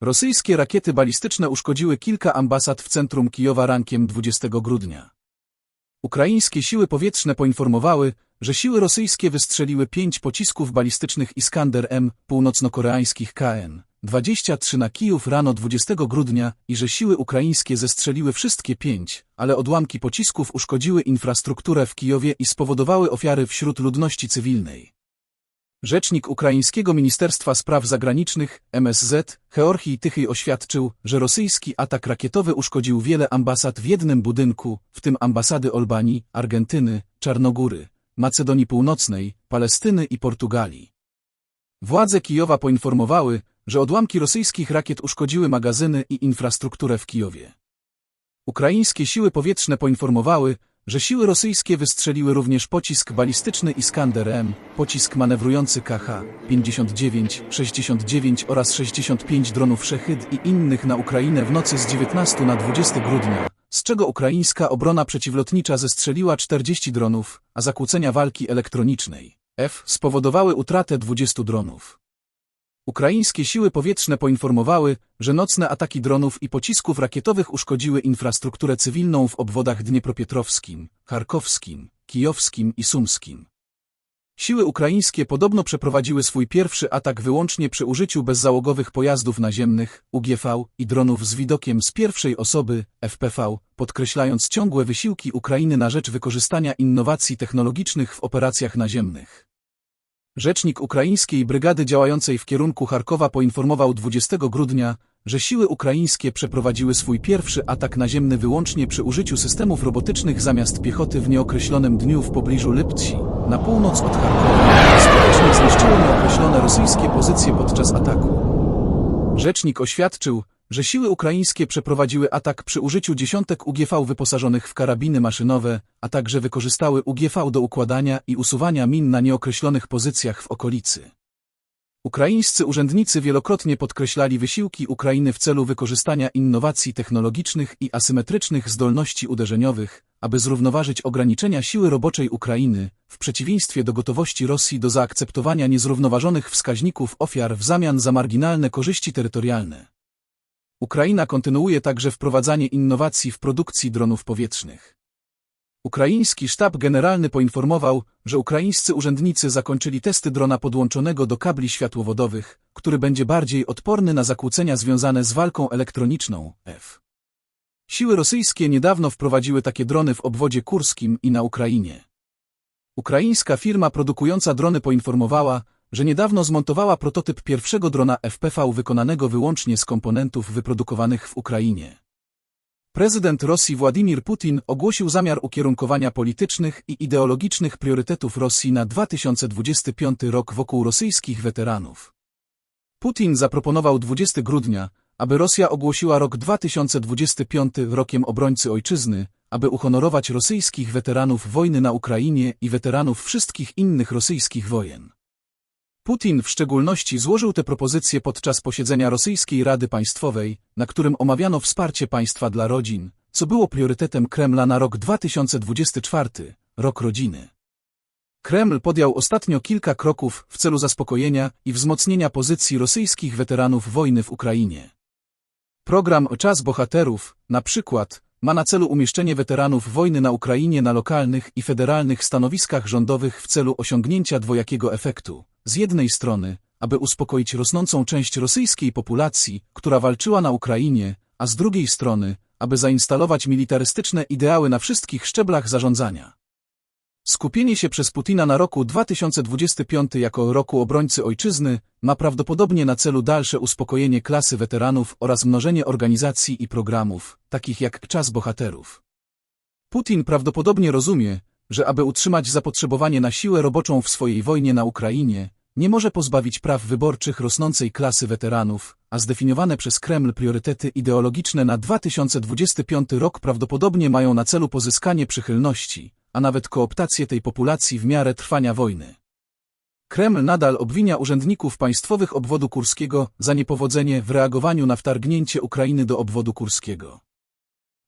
Rosyjskie rakiety balistyczne uszkodziły kilka ambasad w centrum Kijowa rankiem 20 grudnia. Ukraińskie siły powietrzne poinformowały, że siły rosyjskie wystrzeliły pięć pocisków balistycznych Iskander-M północnokoreańskich KN-23 na Kijów rano 20 grudnia i że siły ukraińskie zestrzeliły wszystkie pięć, ale odłamki pocisków uszkodziły infrastrukturę w Kijowie i spowodowały ofiary wśród ludności cywilnej. Rzecznik Ukraińskiego Ministerstwa Spraw Zagranicznych, MSZ, Georgij Tychy oświadczył, że rosyjski atak rakietowy uszkodził wiele ambasad w jednym budynku, w tym ambasady Albanii, Argentyny, Czarnogóry, Macedonii Północnej, Palestyny i Portugalii. Władze Kijowa poinformowały, że odłamki rosyjskich rakiet uszkodziły magazyny i infrastrukturę w Kijowie. Ukraińskie siły powietrzne poinformowały, że siły rosyjskie wystrzeliły również pocisk balistyczny Iskander-M, pocisk manewrujący KH-59, 69 oraz 65 dronów Szechyd i innych na Ukrainę w nocy z 19 na 20 grudnia, z czego ukraińska obrona przeciwlotnicza zestrzeliła 40 dronów, a zakłócenia walki elektronicznej F spowodowały utratę 20 dronów. Ukraińskie siły powietrzne poinformowały, że nocne ataki dronów i pocisków rakietowych uszkodziły infrastrukturę cywilną w obwodach dniepropietrowskim, charkowskim, kijowskim i sumskim. Siły ukraińskie podobno przeprowadziły swój pierwszy atak wyłącznie przy użyciu bezzałogowych pojazdów naziemnych, UGV i dronów z widokiem z pierwszej osoby, FPV, podkreślając ciągłe wysiłki Ukrainy na rzecz wykorzystania innowacji technologicznych w operacjach naziemnych. Rzecznik ukraińskiej brygady działającej w kierunku Charkowa poinformował 20 grudnia, że siły ukraińskie przeprowadziły swój pierwszy atak naziemny wyłącznie przy użyciu systemów robotycznych zamiast piechoty w nieokreślonym dniu w pobliżu Lipci, na północ od Charkowa, skutecznie zniszczyły nieokreślone rosyjskie pozycje podczas ataku. Rzecznik oświadczył, że siły ukraińskie przeprowadziły atak przy użyciu dziesiątek UGV wyposażonych w karabiny maszynowe, a także wykorzystały UGV do układania i usuwania min na nieokreślonych pozycjach w okolicy. Ukraińscy urzędnicy wielokrotnie podkreślali wysiłki Ukrainy w celu wykorzystania innowacji technologicznych i asymetrycznych zdolności uderzeniowych, aby zrównoważyć ograniczenia siły roboczej Ukrainy, w przeciwieństwie do gotowości Rosji do zaakceptowania niezrównoważonych wskaźników ofiar w zamian za marginalne korzyści terytorialne. Ukraina kontynuuje także wprowadzanie innowacji w produkcji dronów powietrznych. Ukraiński sztab generalny poinformował, że ukraińscy urzędnicy zakończyli testy drona podłączonego do kabli światłowodowych, który będzie bardziej odporny na zakłócenia związane z walką elektroniczną F. Siły rosyjskie niedawno wprowadziły takie drony w obwodzie kurskim i na Ukrainie. Ukraińska firma produkująca drony poinformowała, że niedawno zmontowała prototyp pierwszego drona FPV wykonanego wyłącznie z komponentów wyprodukowanych w Ukrainie. Prezydent Rosji Władimir Putin ogłosił zamiar ukierunkowania politycznych i ideologicznych priorytetów Rosji na 2025 rok wokół rosyjskich weteranów. Putin zaproponował 20 grudnia, aby Rosja ogłosiła rok 2025 rokiem obrońcy ojczyzny, aby uhonorować rosyjskich weteranów wojny na Ukrainie i weteranów wszystkich innych rosyjskich wojen. Putin w szczególności złożył te propozycje podczas posiedzenia Rosyjskiej Rady Państwowej, na którym omawiano wsparcie państwa dla rodzin, co było priorytetem Kremla na rok 2024, rok rodziny. Kreml podjął ostatnio kilka kroków w celu zaspokojenia i wzmocnienia pozycji rosyjskich weteranów wojny w Ukrainie. Program Czas Bohaterów, na przykład, ma na celu umieszczenie weteranów wojny na Ukrainie na lokalnych i federalnych stanowiskach rządowych w celu osiągnięcia dwojakiego efektu. Z jednej strony, aby uspokoić rosnącą część rosyjskiej populacji, która walczyła na Ukrainie, a z drugiej strony, aby zainstalować militarystyczne ideały na wszystkich szczeblach zarządzania. Skupienie się przez Putina na roku 2025 jako roku obrońcy ojczyzny ma prawdopodobnie na celu dalsze uspokojenie klasy weteranów oraz mnożenie organizacji i programów, takich jak Czas Bohaterów. Putin prawdopodobnie rozumie, że aby utrzymać zapotrzebowanie na siłę roboczą w swojej wojnie na Ukrainie, nie może pozbawić praw wyborczych rosnącej klasy weteranów, a zdefiniowane przez Kreml priorytety ideologiczne na 2025 rok prawdopodobnie mają na celu pozyskanie przychylności, a nawet kooptację tej populacji w miarę trwania wojny. Kreml nadal obwinia urzędników państwowych obwodu kurskiego za niepowodzenie w reagowaniu na wtargnięcie Ukrainy do obwodu kurskiego.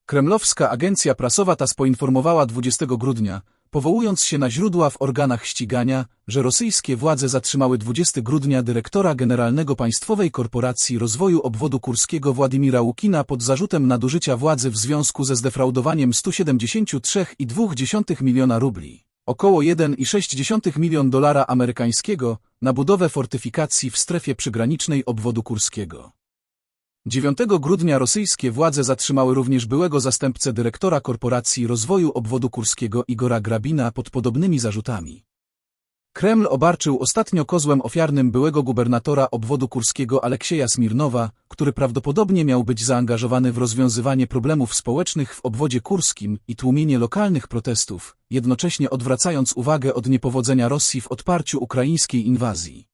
Kremlowska agencja prasowa TAS poinformowała 20 grudnia, powołując się na źródła w organach ścigania, że rosyjskie władze zatrzymały 20 grudnia dyrektora generalnego Państwowej Korporacji Rozwoju Obwodu Kurskiego Władimira Łukina pod zarzutem nadużycia władzy w związku ze zdefraudowaniem 173,2 miliona rubli, około 1,6 milion dolara amerykańskiego, na budowę fortyfikacji w strefie przygranicznej obwodu kurskiego. 9 grudnia rosyjskie władze zatrzymały również byłego zastępcę dyrektora Korporacji Rozwoju Obwodu Kurskiego Igora Grabina pod podobnymi zarzutami. Kreml obarczył ostatnio kozłem ofiarnym byłego gubernatora obwodu kurskiego Aleksieja Smirnowa, który prawdopodobnie miał być zaangażowany w rozwiązywanie problemów społecznych w obwodzie kurskim i tłumienie lokalnych protestów, jednocześnie odwracając uwagę od niepowodzenia Rosji w odparciu ukraińskiej inwazji.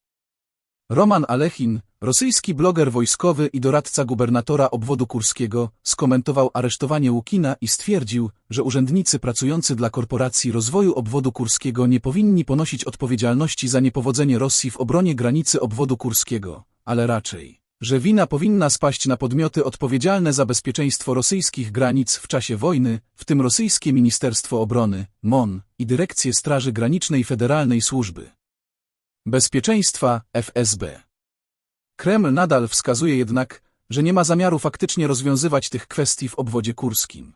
Roman Alechin, rosyjski bloger wojskowy i doradca gubernatora obwodu kurskiego, skomentował aresztowanie Łukina i stwierdził, że urzędnicy pracujący dla Korporacji Rozwoju Obwodu Kurskiego nie powinni ponosić odpowiedzialności za niepowodzenie Rosji w obronie granicy obwodu kurskiego, ale raczej, że wina powinna spaść na podmioty odpowiedzialne za bezpieczeństwo rosyjskich granic w czasie wojny, w tym rosyjskie Ministerstwo Obrony, MON i Dyrekcję Straży Granicznej Federalnej Służby. Bezpieczeństwa FSB. Kreml nadal wskazuje jednak, że nie ma zamiaru faktycznie rozwiązywać tych kwestii w obwodzie kurskim.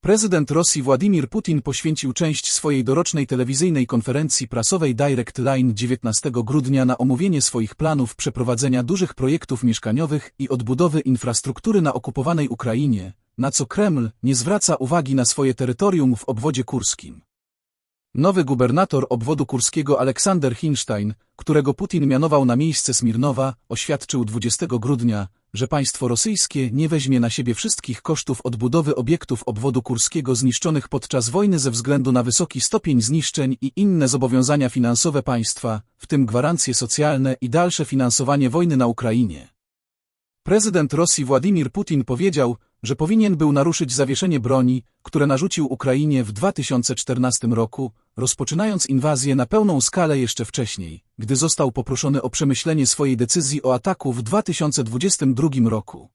Prezydent Rosji Władimir Putin poświęcił część swojej dorocznej telewizyjnej konferencji prasowej Direct Line 19 grudnia na omówienie swoich planów przeprowadzenia dużych projektów mieszkaniowych i odbudowy infrastruktury na okupowanej Ukrainie, na co Kreml nie zwraca uwagi na swoje terytorium w obwodzie kurskim. Nowy gubernator obwodu kurskiego Aleksander Hinstein, którego Putin mianował na miejsce Smirnowa, oświadczył 20 grudnia, że państwo rosyjskie nie weźmie na siebie wszystkich kosztów odbudowy obiektów obwodu kurskiego zniszczonych podczas wojny ze względu na wysoki stopień zniszczeń i inne zobowiązania finansowe państwa, w tym gwarancje socjalne i dalsze finansowanie wojny na Ukrainie. Prezydent Rosji Władimir Putin powiedział, że powinien był naruszyć zawieszenie broni, które narzucił Ukrainie w 2014 roku, rozpoczynając inwazję na pełną skalę jeszcze wcześniej, gdy został poproszony o przemyślenie swojej decyzji o ataku w 2022 roku.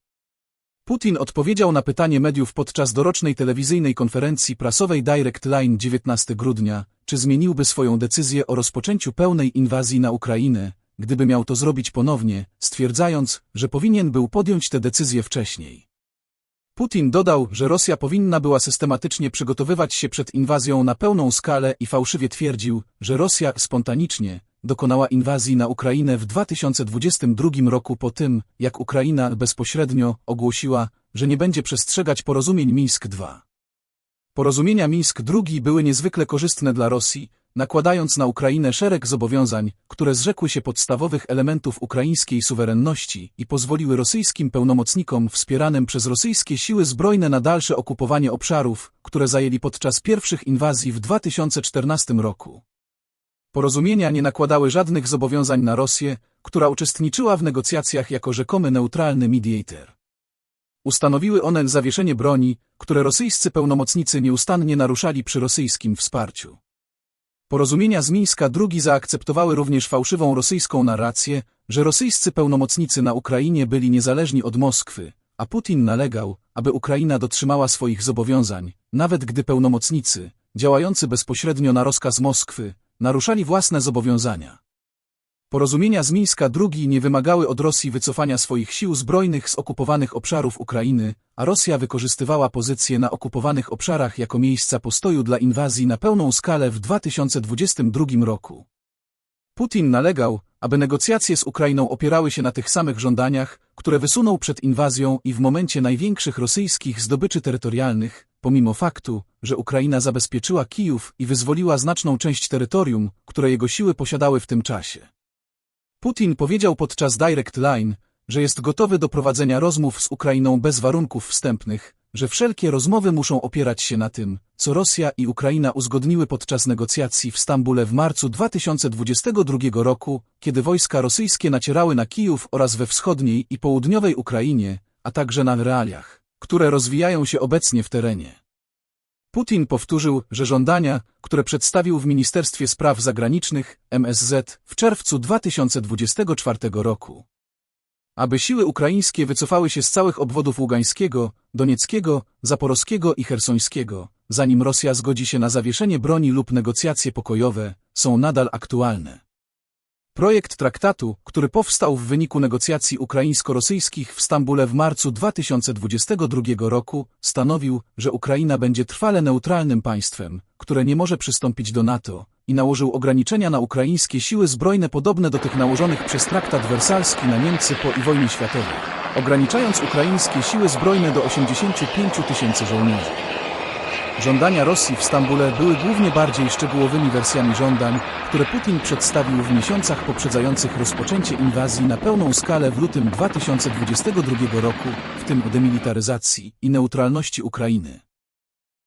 Putin odpowiedział na pytanie mediów podczas dorocznej telewizyjnej konferencji prasowej Direct Line 19 grudnia, czy zmieniłby swoją decyzję o rozpoczęciu pełnej inwazji na Ukrainę, gdyby miał to zrobić ponownie, stwierdzając, że powinien był podjąć tę decyzję wcześniej. Putin dodał, że Rosja powinna była systematycznie przygotowywać się przed inwazją na pełną skalę i fałszywie twierdził, że Rosja spontanicznie dokonała inwazji na Ukrainę w 2022 roku po tym, jak Ukraina bezpośrednio ogłosiła, że nie będzie przestrzegać porozumień Mińsk II. Porozumienia Mińsk II były niezwykle korzystne dla Rosji, nakładając na Ukrainę szereg zobowiązań, które zrzekły się podstawowych elementów ukraińskiej suwerenności i pozwoliły rosyjskim pełnomocnikom wspieranym przez rosyjskie siły zbrojne na dalsze okupowanie obszarów, które zajęli podczas pierwszych inwazji w 2014 roku. Porozumienia nie nakładały żadnych zobowiązań na Rosję, która uczestniczyła w negocjacjach jako rzekomy neutralny mediator. Ustanowiły one zawieszenie broni, które rosyjscy pełnomocnicy nieustannie naruszali przy rosyjskim wsparciu. Porozumienia z Mińska II zaakceptowały również fałszywą rosyjską narrację, że rosyjscy pełnomocnicy na Ukrainie byli niezależni od Moskwy, a Putin nalegał, aby Ukraina dotrzymała swoich zobowiązań, nawet gdy pełnomocnicy, działający bezpośrednio na rozkaz Moskwy, naruszali własne zobowiązania. Porozumienia z Mińska II nie wymagały od Rosji wycofania swoich sił zbrojnych z okupowanych obszarów Ukrainy, a Rosja wykorzystywała pozycje na okupowanych obszarach jako miejsca postoju dla inwazji na pełną skalę w 2022 roku. Putin nalegał, aby negocjacje z Ukrainą opierały się na tych samych żądaniach, które wysunął przed inwazją i w momencie największych rosyjskich zdobyczy terytorialnych, pomimo faktu, że Ukraina zabezpieczyła Kijów i wyzwoliła znaczną część terytorium, które jego siły posiadały w tym czasie. Putin powiedział podczas Direct Line, że jest gotowy do prowadzenia rozmów z Ukrainą bez warunków wstępnych, że wszelkie rozmowy muszą opierać się na tym, co Rosja i Ukraina uzgodniły podczas negocjacji w Stambule w marcu 2022 roku, kiedy wojska rosyjskie nacierały na Kijów oraz we wschodniej i południowej Ukrainie, a także na realiach, które rozwijają się obecnie w terenie. Putin powtórzył, że żądania, które przedstawił w Ministerstwie Spraw Zagranicznych, MSZ, w czerwcu 2024 roku, aby siły ukraińskie wycofały się z całych obwodów Ługańskiego, Donieckiego, Zaporowskiego i Chersońskiego, zanim Rosja zgodzi się na zawieszenie broni lub negocjacje pokojowe, są nadal aktualne. Projekt traktatu, który powstał w wyniku negocjacji ukraińsko-rosyjskich w Stambule w marcu 2022 roku, stanowił, że Ukraina będzie trwale neutralnym państwem, które nie może przystąpić do NATO, i nałożył ograniczenia na ukraińskie siły zbrojne podobne do tych nałożonych przez traktat wersalski na Niemcy po i wojnie światowej, ograniczając ukraińskie siły zbrojne do 85 tysięcy żołnierzy. Żądania Rosji w Stambule były głównie bardziej szczegółowymi wersjami żądań, które Putin przedstawił w miesiącach poprzedzających rozpoczęcie inwazji na pełną skalę w lutym 2022 roku, w tym o demilitaryzacji i neutralności Ukrainy.